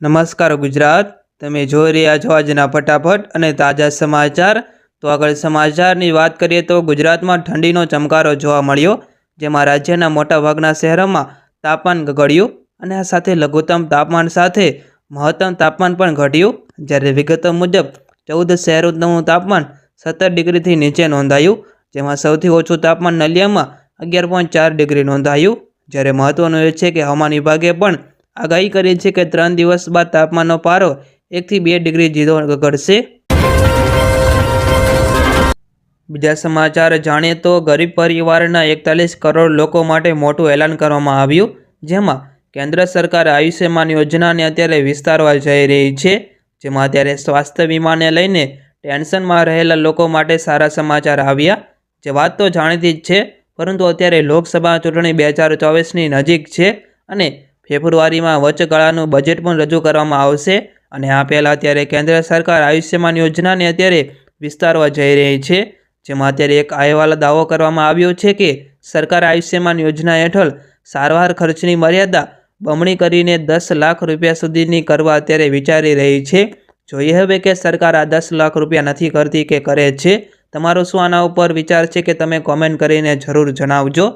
નમસ્કાર ગુજરાત. તમે જોઈ રહ્યા છો આજના ફટાફટ અને તાજા સમાચાર. તો આગળ સમાચારની વાત કરીએ તો ગુજરાતમાં ઠંડીનો ચમકારો જોવા મળ્યો, જેમાં રાજ્યના મોટાભાગના શહેરોમાં તાપમાન ગગડ્યું અને આ સાથે લઘુત્તમ તાપમાન સાથે મહત્તમ તાપમાન પણ ઘટ્યું. જ્યારે વિગતો મુજબ, ચૌદ શહેરોનું તાપમાન સત્તર ડિગ્રીથી નીચે નોંધાયું, જેમાં સૌથી ઓછું તાપમાન નલિયામાં અગિયાર પોઈન્ટ ચાર ડિગ્રી નોંધાયું. જ્યારે મહત્વનું એ છે કે હવામાન વિભાગે પણ આગાહી કરી છે કે ત્રણ દિવસ બાદ તાપમાનનો પારો એકથી બે ડિગ્રી જીરો ઘટશે. બીજા સમાચાર જાણીએ તો ગરીબ પરિવારના એકતાલીસ કરોડ લોકો માટે મોટું એલાન કરવામાં આવ્યું, જેમાં કેન્દ્ર સરકાર આયુષ્યમાન યોજનાને અત્યારે વિસ્તારવા જઈ રહી છે, જેમાં અત્યારે સ્વાસ્થ્ય વીમાને લઈને ટેન્શનમાં રહેલા લોકો માટે સારા સમાચાર આવ્યા. જે વાત તો જાણીતી જ છે, પરંતુ અત્યારે લોકસભા ચૂંટણી બે હજાર ચોવીસની નજીક છે અને ફેબ્રુઆરીમાં વચગાળાનું બજેટ પણ રજૂ કરવામાં આવશે અને આ પહેલાં અત્યારે કેન્દ્ર સરકાર આયુષ્યમાન યોજનાને અત્યારે વિસ્તારવા જઈ રહી છે. જેમાં અત્યારે એક અહેવાલ દાવો કરવામાં આવ્યો છે કે સરકાર આયુષ્યમાન યોજના હેઠળ સારવાર ખર્ચની મર્યાદા બમણી કરીને દસ લાખ રૂપિયા સુધીની કરવા અત્યારે વિચારી રહી છે. જોઈએ હવે કે સરકાર આ દસ લાખ રૂપિયા નથી કરતી કે કરે છે. તમારો શું આના ઉપર વિચાર છે કે તમે કોમેન્ટ કરીને જરૂર જણાવજો.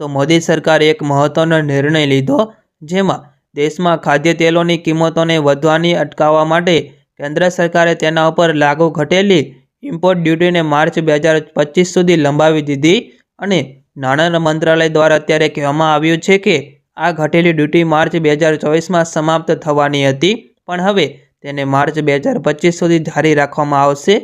તો મોદી સરકારે એક મહત્વનો નિર્ણય લીધો, જેમાં દેશમાં ખાદ્ય તેલોની કિંમતોને વધવાની અટકાવવા માટે કેન્દ્ર સરકારે તેના ઉપર લાગુ ઘટેલી ઇમ્પોર્ટ ડ્યુટીને માર્ચ બે હજાર પચીસ સુધી લંબાવી દીધી અને નાણાં મંત્રાલય દ્વારા અત્યારે કહેવામાં આવ્યું છે કે આ ઘટેલી ડ્યુટી માર્ચ બે હજાર ચોવીસમાં સમાપ્ત થવાની હતી, પણ હવે તેને માર્ચ બે હજાર પચીસ સુધી જારી રાખવામાં આવશે.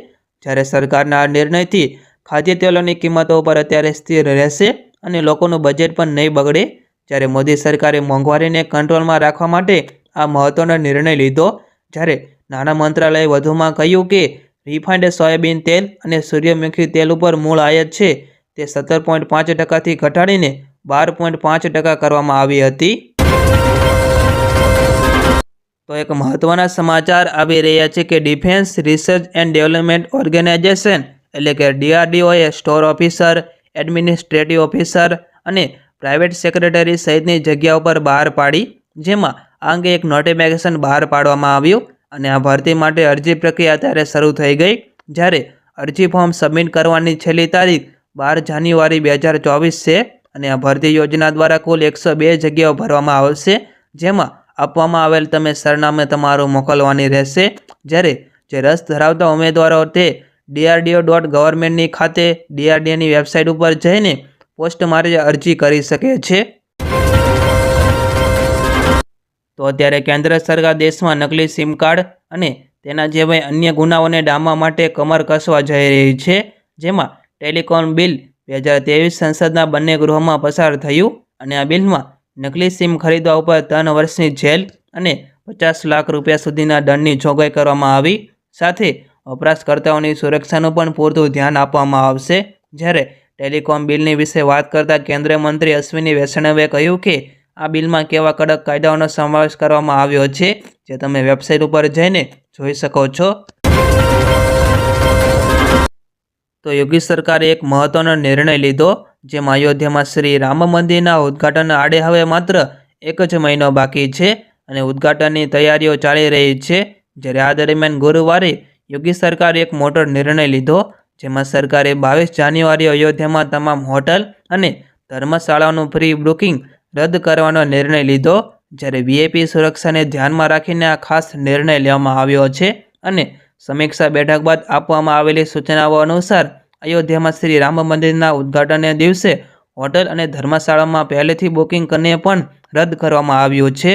જ્યારે સરકારના આ નિર્ણયથી ખાદ્ય તેલોની કિંમતો પર અત્યારે સ્થિર રહેશે અને લોકોનું બજેટ પણ નહીં બગડે, જ્યારે મોદી સરકારે મોંઘવારીને કંટ્રોલમાં રાખવા માટે આ મહત્ત્વનો નિર્ણય લીધો. જ્યારે નાણાં મંત્રાલયે વધુમાં કહ્યું કે, રિફાઇન્ડ સોયાબીન તેલ અને સૂર્યમુખી તેલ ઉપર મૂળ આયાત છે, તે સત્તર પોઈન્ટ પાંચ ટકાથી ઘટાડીને બાર પોઈન્ટ પાંચ ટકા કરવામાં આવી હતી. તો એક મહત્ત્વના સમાચાર આવી રહ્યા છે કે defence research and development organisation એટલે કે ડીઆરડીઓએ સ્ટોર ઓફિસર એડમિનિસ્ટ્રેટિવ ઓફિસર અને પ્રાઇવેટ સેક્રેટરી સહિતની જગ્યાઓ પર બહાર પાડી, જેમાં આ અંગે એક નોટિફિકેશન બહાર પાડવામાં આવ્યું અને આ ભરતી માટે અરજી પ્રક્રિયા અત્યારે શરૂ થઈ ગઈ, જ્યારે અરજી ફોર્મ સબમિટ કરવાની છેલ્લી તારીખ બાર જાન્યુઆરી બે હજાર ચોવીસ છે અને આ ભરતી યોજના દ્વારા કુલ એકસો બે જગ્યાઓ ભરવામાં આવશે, જેમાં આપવામાં આવેલ તમે સરનામે તમારું મોકલવાની રહેશે, જ્યારે જે રસ ધરાવતા ઉમેદવારો તે ડીઆરડીઓ ડોટ ગવર્મેન્ટની ખાતે ડીઆરડીઓની વેબસાઇટ ઉપર જઈને પોસ્ટ મારી અરજી કરી શકે છે. તો અત્યારે કેન્દ્ર સરકાર દેશમાં નકલી સિમ કાર્ડ અને તેના જેવા અન્ય ગુનાઓને ડામવા માટે કમર કસવા જઈ રહી છે, જેમાં ટેલિકોમ બિલ બે હજાર ત્રેવીસ સંસદના બંને ગૃહોમાં પસાર થયું અને આ બિલમાં નકલી સિમ ખરીદવા ઉપર ત્રણ વર્ષની જેલ અને પચાસ લાખ રૂપિયા સુધીના દંડની જોગવાઈ કરવામાં આવી. સાથે વપરાશકર્તાઓની સુરક્ષાનું પણ પૂરતું ધ્યાન આપવામાં આવશે. જ્યારે ટેલિકોમ બિલની વિશે વાત કરતા કેન્દ્રીય મંત્રી અશ્વિની વૈષ્ણવે કહ્યું કે, આ બિલમાં કેવા કડક કાયદાઓનો સમાવેશ કરવામાં આવ્યો છે, જે તમે વેબસાઇટ ઉપર જઈને જોઈ શકો છો. તો યોગી સરકારે એક મહત્વનો નિર્ણય લીધો, જેમાં અયોધ્યામાં શ્રી રામ મંદિરના ઉદ્ઘાટન આડે હવે માત્ર એક જ મહિનો બાકી છે અને ઉદ્ઘાટનની તૈયારીઓ ચાલી રહી છે. જ્યારે આ દરમિયાન ગુરુવારે યોગી સરકારે એક મોટો નિર્ણય લીધો, જેમાં સરકારે બાવીસ જાન્યુઆરી અયોધ્યામાં તમામ હોટલ અને ધર્મશાળાઓનું ફ્રી બુકિંગ રદ કરવાનો નિર્ણય લીધો, જ્યારે વીઆઈપી સુરક્ષાને ધ્યાનમાં રાખીને આ ખાસ નિર્ણય લેવામાં આવ્યો છે અને સમીક્ષા બેઠક બાદ આપવામાં આવેલી સૂચનાઓ અનુસાર અયોધ્યામાં શ્રી રામ મંદિરના ઉદ્ઘાટનને દિવસે હોટલ અને ધર્મશાળામાં પહેલેથી બુકિંગ કરીને પણ રદ કરવામાં આવ્યું છે.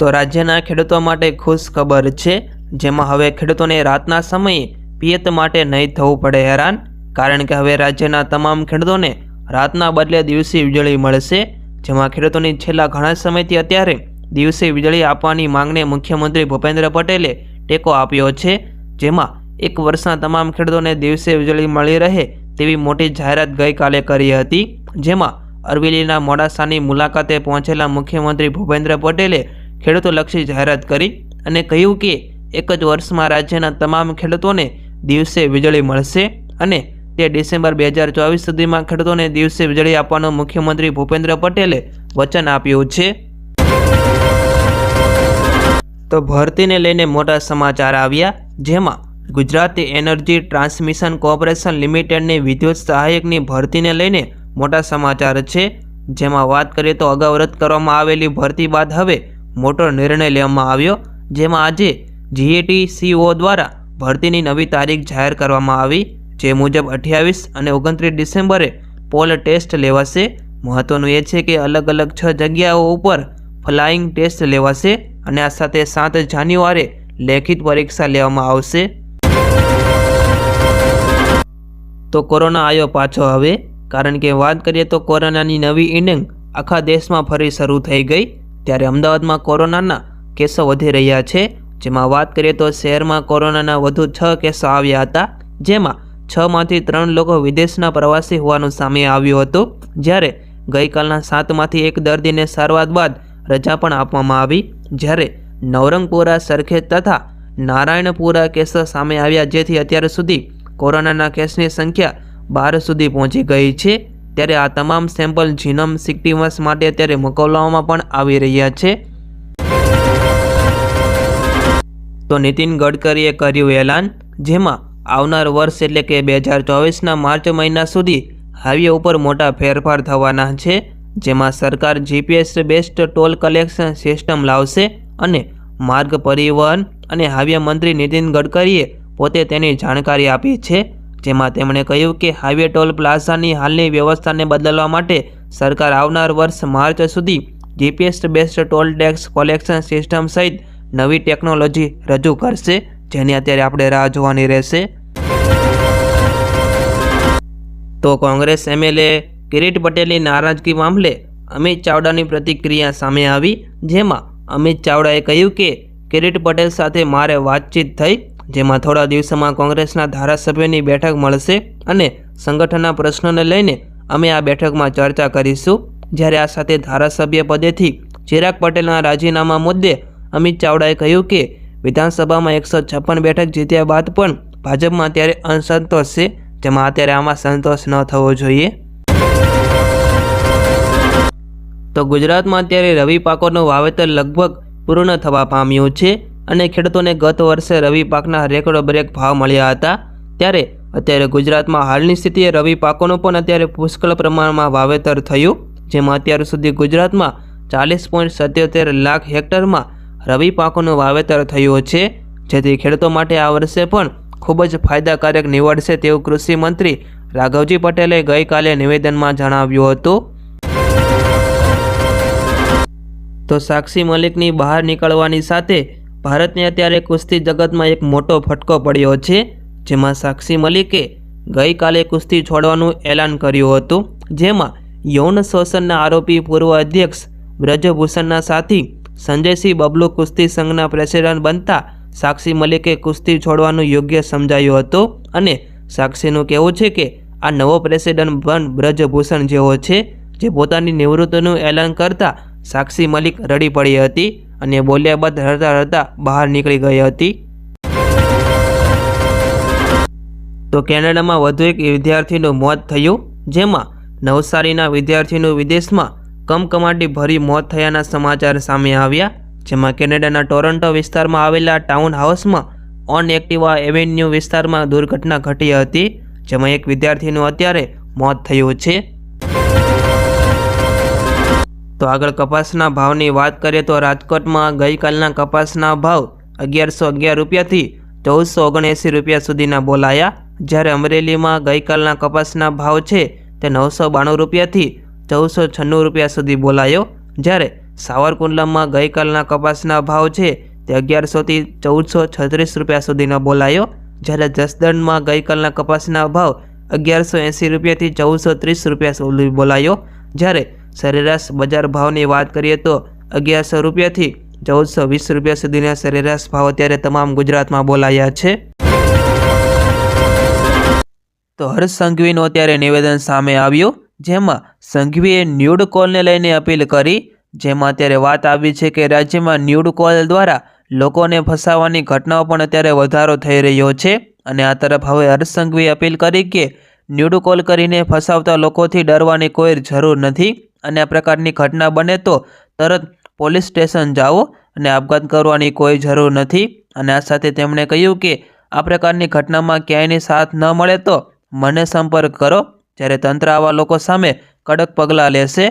તો રાજ્યના ખેડૂતો માટે ખુશ ખબર છે. જેમાં હવે ખેડૂતોને રાતના સમયે પિયત માટે નહીં થવું પડે હેરાન, કારણ કે હવે રાજ્યના તમામ ખેડૂતોને રાતના બદલે દિવસે વીજળી મળશે. જેમાં ખેડૂતોની છેલ્લા ઘણા સમયથી અત્યારે દિવસે વીજળી આપવાની માંગને મુખ્યમંત્રી ભૂપેન્દ્ર પટેલે ટેકો આપ્યો છે. જેમાં એક વર્ષના તમામ ખેડૂતોને દિવસે વીજળી મળી રહે તેવી મોટી જાહેરાત ગઈકાલે કરી હતી. જેમાં અરવેલીના મોડાસાની મુલાકાતે પહોંચેલા મુખ્યમંત્રી ભૂપેન્દ્ર પટેલે ખેડૂતોલક્ષી જાહેરાત કરી અને કહ્યું કે એક જ વર્ષમાં રાજ્યના તમામ ખેડૂતોને દિવસે વીજળી મળશે અને તે ડિસેમ્બર બે હજાર ચોવીસ સુધીમાં ખેડૂતોને દિવસે વીજળી આપવાનું મુખ્યમંત્રી ભૂપેન્દ્ર પટેલે વચન આપ્યું છે. તો ભરતીને લઈને મોટા સમાચાર આવ્યા, જેમાં ગુજરાત એનર્જી ટ્રાન્સમિશન કોર્પોરેશન લિમિટેડની વિદ્યુત સહાયકની ભરતીને લઈને મોટા સમાચાર છે. જેમાં વાત કરીએ તો અગાઉ રદ કરવામાં આવેલી ભરતી બાદ હવે મોટો નિર્ણય લેવામાં આવ્યો, જેમાં આજે જીએટી સીઓ દ્વારા ભરતીની નવી તારીખ જાહેર કરવામાં આવી, જે મુજબ અઠ્યાવીસ અને ઓગણત્રીસ ડિસેમ્બરે પોલ ટેસ્ટ લેવાશે. મહત્વનું એ છે કે અલગ અલગ છ જગ્યાઓ ઉપર ફ્લાઇંગ ટેસ્ટ લેવાશે અને આ સાથે સાત જાન્યુઆરે લેખિત પરીક્ષા લેવામાં આવશે. તો કોરોના આવ્યો પાછો હવે. કારણ કે વાત કરીએ તો કોરોનાની નવી ઇનિંગ આખા દેશમાં ફરી શરૂ થઈ ગઈ. ત્યારે અમદાવાદમાં કોરોનાના કેસો વધી રહ્યા છે. જેમાં વાત કરીએ તો શહેરમાં કોરોનાના વધુ છ કેસો આવ્યા હતા, જેમાં છમાંથી ત્રણ લોકો વિદેશના પ્રવાસી હોવાનું સામે આવ્યું હતું. જ્યારે ગઈકાલના સાતમાંથી એક દર્દીને સારવાર બાદ રજા પણ આપવામાં આવી. જ્યારે નવરંગપુરા, સરખેજ તથા નારાયણપુરા કેસો સામે આવ્યા, જેથી અત્યાર સુધી કોરોનાના કેસની સંખ્યા બાર સુધી પહોંચી ગઈ છે. ત્યારે આ તમામ સેમ્પલ જીનમ સિક્ટિવસ માટે અત્યારે મોકલવામાં પણ આવી રહ્યા છે. તો નીતિન ગડકરીએ કર્યું એલાન, જેમાં આવનાર વર્ષ એટલે કે બે હજાર ચોવીસના માર્ચ મહિના સુધી હાઈવે ઉપર મોટા ફેરફાર થવાના છે, જેમાં સરકાર GPS based toll collection system લાવશે અને માર્ગ પરિવહન અને હાઈવે મંત્રી નીતિન ગડકરીએ પોતે તેની જાણકારી આપી છે. જેમાં તેમણે કહ્યું કે હાઈવે ટોલ પ્લાઝાની હાલની વ્યવસ્થાને બદલવા માટે સરકાર આવનાર વર્ષ માર્ચ સુધી GPS based toll tax collection system સહિત નવી ટેકનોલોજી રજૂ કરશે, જેની અત્યારે આપણે રાહ જોવાની રહેશે. તો કોંગ્રેસ એમએલએ કિરીટ પટેલની નારાજગી મામલે અમિત ચાવડાની પ્રતિક્રિયા સામે આવી, જેમાં અમિત ચાવડાએ કહ્યું કે કિરીટ પટેલ સાથે મારે વાતચીત થઈ જેમાં થોડા દિવસોમાં કોંગ્રેસના ધારાસભ્યોની બેઠક મળશે અને સંગઠનના પ્રશ્નોને લઈને અમે આ બેઠકમાં ચર્ચા કરીશું. જ્યારે આ સાથે ધારાસભ્ય પદેથી ચિરાગ પટેલના રાજીનામા મુદ્દે અમિત ચાવડાએ કહ્યું કે વિધાનસભામાં એકસો છપ્પન બેઠક જીત્યા બાદ પણ ભાજપમાં અત્યારે અસંતોષ છે, જેમાં અત્યારે આમાં સંતોષ ન થવો જોઈએ. તો ગુજરાતમાં અત્યારે રવિ પાકોનું વાવેતર લગભગ પૂર્ણ થવા પામ્યું છે. અને ખેડૂતોને ગત વર્ષે રવિ પાકના રેકોર્ડ બ્રેક ભાવ મળ્યા હતા. ત્યારે અત્યારે ગુજરાતમાં હાલની સ્થિતિએ રવિ પાકોનું પણ અત્યારે પુષ્કળ પ્રમાણમાં વાવેતર થયું, જેમાં અત્યાર સુધી ગુજરાતમાં ચાલીસ પોઈન્ટ સત્યોતેર લાખ હેક્ટરમાં રવિ પાકોનું વાવેતર થયું છે. જેથી ખેડૂતો માટે આ વર્ષે પણ ખૂબ જ ફાયદાકારક નીવડશે તેવું કૃષિ મંત્રી રાઘવજી પટેલે ગઈકાલે નિવેદનમાં જણાવ્યું હતું. તો સાક્ષી મલિકની બહાર નીકળવાની સાથે ભારતને અત્યારે કુસ્તી જગતમાં એક મોટો ફટકો પડ્યો છે, જેમાં સાક્ષી મલિકે ગઈકાલે કુસ્તી છોડવાનું એલાન કર્યું હતું, જેમાં યૌન શોષણના આરોપી પૂર્વ અધ્યક્ષ બ્રજભૂષણના સાથી સંજયસિંહ બબલુ કુસ્તી સંઘના પ્રેસિડેન્ટ બનતા સાક્ષી મલિકે કુસ્તી છોડવાનું યોગ્ય સમજાયું હતું અને સાક્ષીનું કહેવું છે કે આ નવો પ્રેસિડેન્ટ બન બ્રજભૂષણ જેવો છે, જે પોતાની નિવૃત્તિનું એલાન કરતા સાક્ષી મલિક રડી પડી હતી. અને બોલ્યા બાદ રડતા રડતા બહાર નીકળી ગઈ હતી. તો કેનેડામાં વધુ એક વિદ્યાર્થીનું મોત થયું, જેમાં નવસારીના વિદ્યાર્થીનું વિદેશમાં કમકમાટી ભરી મોત થયાના સમાચાર સામે આવ્યા, જેમાં કેનેડાના ટોરન્ટો વિસ્તારમાં આવેલા ટાઉન હાઉસમાં ઓન એક્ટિવા એવેન્યુ વિસ્તારમાં દુર્ઘટના ઘટી હતી, જેમાં એક વિદ્યાર્થીનું અત્યારે મોત થયું છે. તો આગળ કપાસના ભાવની વાત કરીએ તો રાજકોટમાં ગઈકાલના કપાસના ભાવ અગિયારસો અગિયાર રૂપિયાથી ચૌદસો ઓગણએંસી રૂપિયા સુધીના બોલાયા. જ્યારે અમરેલીમાં ગઈકાલના કપાસના ભાવ છે તે નવસો બાણું રૂપિયાથી ચૌદસો છન્નું રૂપિયા સુધી બોલાયો. જ્યારે સાવરકુંડલામાં ગઈકાલના કપાસના ભાવ છે તે અગિયારસોથી ચૌદસો છત્રીસ રૂપિયા સુધીનો બોલાયો. જ્યારે જસદણમાં ગઈકાલના કપાસના ભાવ અગિયારસો એંસી રૂપિયાથી ચૌદસો ત્રીસ રૂપિયા સુધી બોલાયો. જ્યારે સરેરાશ બજાર ભાવની વાત કરીએ તો અગિયારસો રૂપિયાથી ચૌદસો વીસ રૂપિયા સુધીના સરેરાશ ભાવ અત્યારે તમામ ગુજરાતમાં બોલાયા છે. તો હર્ષ સંઘવીનું અત્યારે નિવેદન સામે આવ્યું, જેમાં સંઘવીએ ન્યૂડ કોલને લઈને અપીલ કરી, જેમાં અત્યારે વાત આવી છે કે રાજ્યમાં ન્યૂડ કોલ દ્વારા લોકોને ફસાવાની ઘટનાઓ પણ અત્યારે વધારો થઈ રહ્યો છે. અને આ તરફ હવે હર્ષ સંઘવીએ અપીલ કરી કે ન્યૂડ કોલ કરીને ફસાવતા લોકોથી ડરવાની કોઈ જરૂર નથી. અને આ પ્રકારની ઘટના બને તો તરત પોલીસ સ્ટેશન જાઓ અને આપઘાત કરવાની કોઈ જરૂર નથી. અને આ સાથે તેમણે કહ્યું કે આ પ્રકારની ઘટનામાં ક્યાંયની સાથ ન મળે તો મને સંપર્ક કરો, જ્યારે તંત્ર આવા લોકો સામે કડક પગલાં લેશે.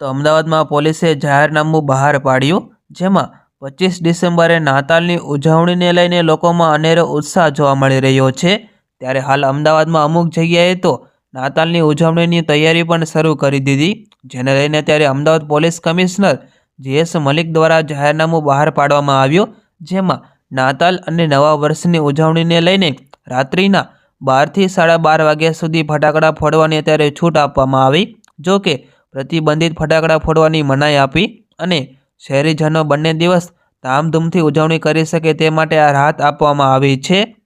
તો અમદાવાદમાં પોલીસે જાહેરનામું બહાર પાડ્યું, જેમાં પચીસ ડિસેમ્બરે નાતાલની ઉજવણીને લઈને લોકોમાં અનેરો ઉત્સાહ જોવા મળી રહ્યો છે. ત્યારે હાલ અમદાવાદમાં અમુક જગ્યાએ તો નાતાલની ઉજવણીની તૈયારી પણ શરૂ કરી દીધી, જેને લઈને ત્યારે Ahmedabad police commissioner GS Malik દ્વારા જાહેરનામું બહાર પાડવામાં આવ્યું, જેમાં નાતાલ અને નવા વર્ષની ઉજવણીને લઈને રાત્રિના બારથી સાડા બાર વાગ્યા સુધી ફટાકડા ફોડવાની અત્યારે છૂટ આપવામાં આવી, જો કે પ્રતિબંધિત ફટાકડા ફોડવાની મનાઈ આપી અને શહેરીજનો બંને દિવસ ધામધૂમથી ઉજવણી કરી શકે તે માટે આ રાહત આપવામાં આવી છે.